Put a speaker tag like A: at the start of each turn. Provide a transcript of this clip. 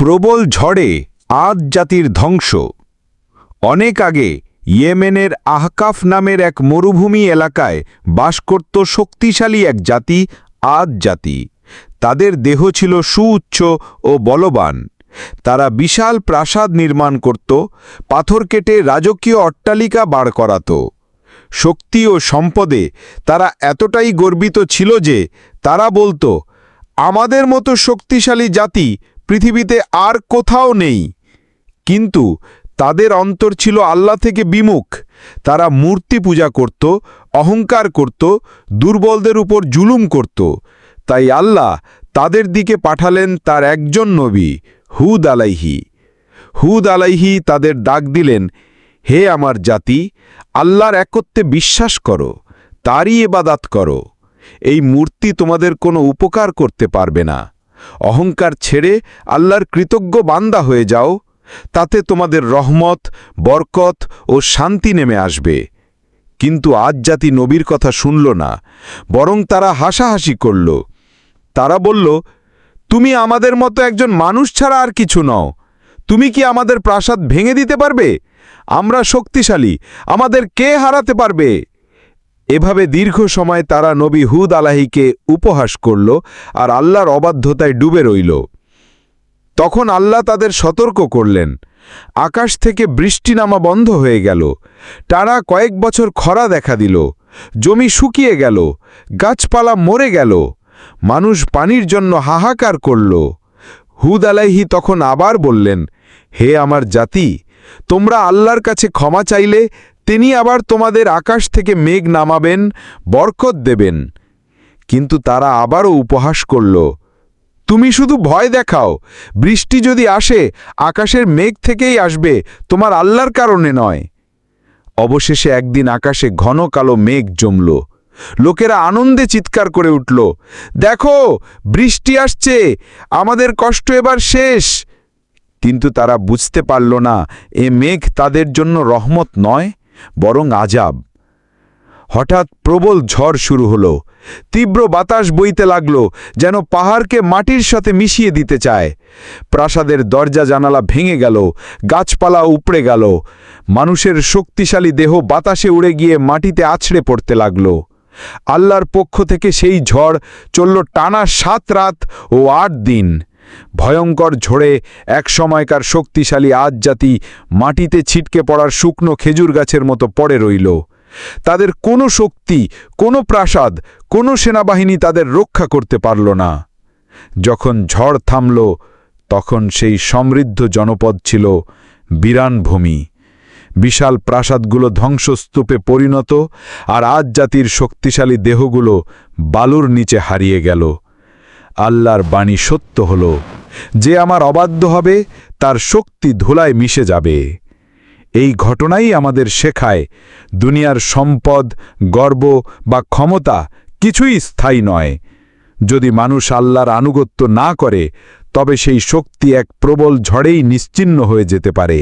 A: প্রবল ঝড়ে আদ জাতির ধ্বংস। অনেক আগে ইয়েমেনের আহকাফ নামের এক মরুভূমি এলাকায় বাস করত শক্তিশালী এক জাতি, আদ জাতি। তাদের দেহ ছিল সুউচ্চ ও বলবান। তারা বিশাল প্রাসাদ নির্মাণ করত, পাথর কেটে রাজকীয় অট্টালিকা বার করাত। শক্তি ও সম্পদে তারা এতটাই গর্বিত ছিল যে তারা বলতো, আমাদের মতো শক্তিশালী জাতি পৃথিবীতে আর কোথাও নেই। কিন্তু তাদের অন্তর ছিল আল্লাহ থেকে বিমুখ। তারা মূর্তি পূজা করত, অহংকার করত, দুর্বলদের উপর জুলুম করত। তাই আল্লাহ তাদের দিকে পাঠালেন তার একজন নবী, হুদ আলাইহি। হুদ আলাইহি তাদের ডাক দিলেন, হে আমার জাতি, আল্লাহর একত্বে বিশ্বাস করো, তারই এবাদাত করো। এই মূর্তি তোমাদের কোনো উপকার করতে পারবে না। অহংকার ছেড়ে আল্লাহর কৃতজ্ঞ বান্দা হয়ে যাও, তাতে তোমাদের রহমত, বরকত ও শান্তি নেমে আসবে। কিন্তু আজ জাতি নবীর কথা শুনল না, বরং তারা হাসাহাসি করল। তারা বলল, তুমি আমাদের মতো একজন মানুষ ছাড়া আর কিছু নও। তুমি কি আমাদের প্রাসাদ ভেঙে দিতে পারবে? আমরা শক্তিশালী, আমাদের কে হারাতে পারবে? এভাবে দীর্ঘ সময় তারা নবী হুদ আলাহিকে উপহাস করল আর আল্লাহর অবাধ্যতায় ডুবে রইল। তখন আল্লাহ তাদের সতর্ক করলেন। আকাশ থেকে বৃষ্টি নামা বন্ধ হয়ে গেল। টানা কয়েক বছর খরা দেখা দিল। জমি শুকিয়ে গেল। গাছপালা মরে গেল। মানুষ পানির জন্য হাহাকার করল। হুদ আলাইহি তখন আবার বললেন, হে আমার জাতি, তোমরা আল্লাহর কাছে ক্ষমা চাইলে তিনি আবার তোমাদের আকাশ থেকে মেঘ নামাবেন, বরকত দেবেন। কিন্তু তারা আবারও উপহাস করল, তুমি শুধু ভয় দেখাও, বৃষ্টি যদি আসে, আকাশের মেঘ থেকেই আসবে, তোমার আল্লাহর কারণে নয়। অবশেষে একদিন আকাশে ঘন কালো মেঘ জমল। লোকেরা আনন্দে চিৎকার করে উঠল, দেখো, বৃষ্টি আসছে, আমাদের কষ্ট এবার শেষ। কিন্তু তারা বুঝতে পারল না, এ মেঘ তাদের জন্য রহমত নয় বরং আজাব। হঠাৎ প্রবল ঝড় শুরু হলো। তীব্র বাতাস বইতে লাগল, যেন পাহাড়কে মাটির সাথে মিশিয়ে দিতে চায়। প্রাসাদের দরজা জানালা ভেঙে গেল, গাছপালা উপড়ে গেল। মানুষের শক্তিশালী দেহ বাতাসে উড়ে গিয়ে মাটিতে আছড়ে পড়তে লাগল। আল্লাহর পক্ষ থেকে সেই ঝড় চলল টানা সাত রাত ও আট দিন। ভয়ঙ্কর ঝড়ে এক সময়কার শক্তিশালী আজ জাতি মাটিতে ছিটকে পড়ার শুকনো খেজুর গাছের মতো পড়ে রইল। তাদের কোনো শক্তি, কোনো প্রাসাদ, কোনো সেনাবাহিনী তাদের রক্ষা করতে পারল না। যখন ঝড় থামল, তখন সেই সমৃদ্ধ জনপদ ছিল বিরান ভূমি বিশাল প্রাসাদগুলো ধ্বংসস্তূপে পরিণত আর আজ জাতির শক্তিশালী দেহগুলো বালুর নিচে হারিয়ে গেল। আল্লাহর বাণী সত্য হল, যে আমার অবাধ্য হবে, তার শক্তি ধুলায় মিশে যাবে। এই ঘটনাই আমাদের শেখায়, দুনিয়ার সম্পদ, গর্ব বা ক্ষমতা কিছুই স্থায়ী নয়। যদি মানুষ আল্লাহর আনুগত্য না করে, তবে সেই শক্তি এক প্রবল ঝড়েই নিশ্চিহ্ন হয়ে যেতে পারে।